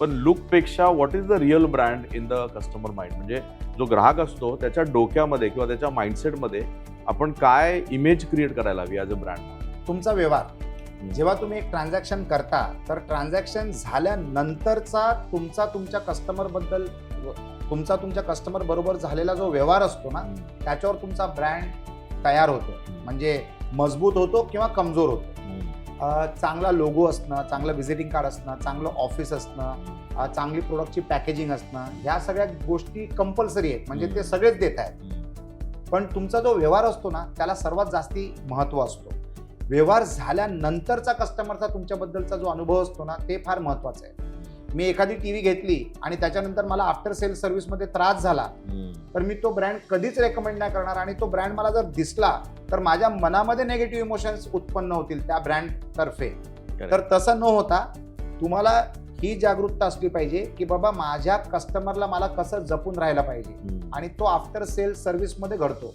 पण लुकपेक्षा what is the real brand in the customer mind म्हणजे जो ग्राहक असतो त्याच्या डोक्यामध्ये किंवा त्याच्या माइंडसेटमध्ये आपण काय इमेज क्रिएट करायला हवी ॲज अ ब्रँड तुमचा व्यवहार. जेव्हा तुम्ही एक ट्रान्झॅक्शन करता तर ट्रान्झॅक्शन झाल्यानंतरचा तुमचा तुमच्या कस्टमरबद्दल तुमचा तुमच्या कस्टमर बरोबर झालेला जो व्यवहार असतो ना त्याच्यावर तुमचा ब्रँड तयार होतो. म्हणजे मजबूत होतो किंवा कमजोर होतो. चांगला लोगो असणं चांगलं व्हिजिटिंग कार्ड असणं चांगलं ऑफिस असणं चांगली प्रोडक्टची पॅकेजिंग असणं ह्या सगळ्या गोष्टी कंपल्सरी आहेत. म्हणजे ते सगळेच देत आहेत. पण तुमचा जो व्यवहार असतो ना त्याला सर्वात जास्ती महत्त्व असतो. व्यवहार झाल्यानंतरचा कस्टमरचा तुमच्याबद्दलचा जो अनुभव असतो ना ते फार महत्त्वाचं आहे. मी एखादी टी व्ही घेतली आणि त्याच्यानंतर मला आफ्टर सेल सर्व्हिसमध्ये त्रास झाला तर मी तो ब्रँड कधीच रेकमेंड नाही करणार आणि तो ब्रँड मला जर दिसला तर माझ्या मनामध्ये नेगेटिव्ह इमोशन्स उत्पन्न होतील त्या ब्रँड तर्फे. तर तसं न होता तुम्हाला ही जागरूकता असली पाहिजे की बाबा माझ्या कस्टमरला मला कसं जपून राहायला पाहिजे आणि तो आफ्टर सेल सर्व्हिसमध्ये घडतो.